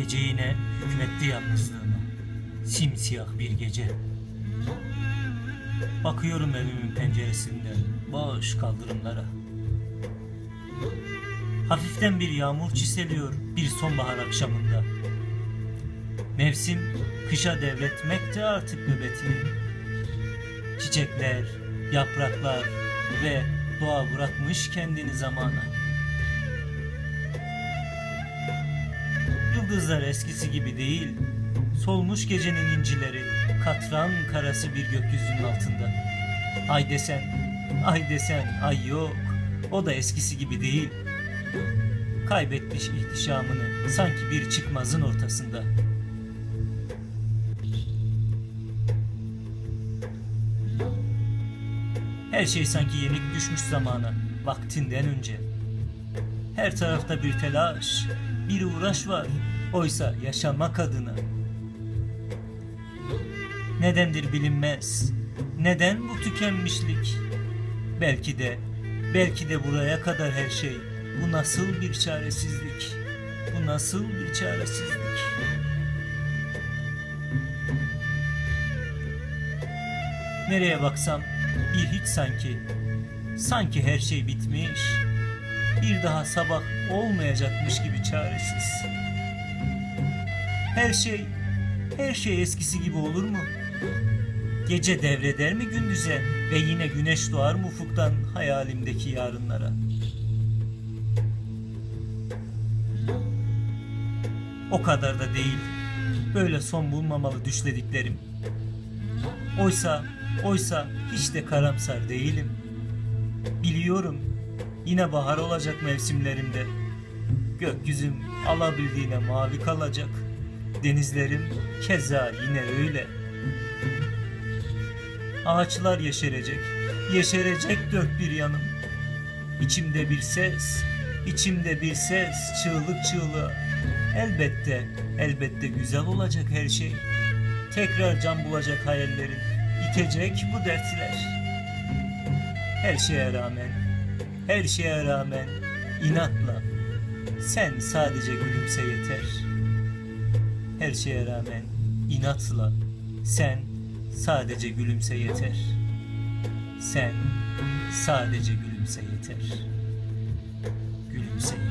Gece yine hükmetti yalnızlığıma. Simsiyah bir gece. Bakıyorum evimin penceresinden boş kaldırımlara. Hafiften bir yağmur çiseliyor bir sonbahar akşamında. Mevsim kışa devretmekte artık nöbetini. Çiçekler, yapraklar ve doğa bırakmış kendini zamana. Yıldızlar eskisi gibi değil. Solmuş gecenin incileri, katran karası bir gökyüzünün altında. Ay desen, ay desen, ay yok. O da eskisi gibi değil. Kaybetmiş ihtişamını sanki bir çıkmazın ortasında. Her şey sanki yenik düşmüş zamana, vaktinden önce. Her tarafta bir telaş, bir uğraş var. Oysa yaşamak adına. Nedendir bilinmez. Neden bu tükenmişlik? Belki de, belki de buraya kadar her şey. Bu nasıl bir çaresizlik? Bu nasıl bir çaresizlik? Nereye baksam bir hiç sanki. Sanki her şey bitmiş. Bir daha sabah olmayacakmış gibi çaresiz. Her şey, her şey eskisi gibi olur mu? Gece devreder mi gündüze ve yine güneş doğar mı ufuktan hayalimdeki yarınlara? O kadar da değil. Böyle son bulmamalı düşlediklerim. Oysa, oysa hiç de karamsar değilim. Biliyorum yine bahar olacak mevsimlerimde. Gökyüzüm alabildiğine mavi kalacak. Denizlerim keza yine öyle. Ağaçlar yeşerecek, yeşerecek dört bir yanım. İçimde bir ses, içimde bir ses, çığlık çığlığa. Elbette, elbette güzel olacak her şey. Tekrar can bulacak hayallerin, bitecek bu dertler. Her şeye rağmen, her şeye rağmen inatla sen sadece gülümse yeter. Her şeye rağmen inatla sen sadece gülümse yeter. Sen sadece gülümse yeter. Gülümse yeter.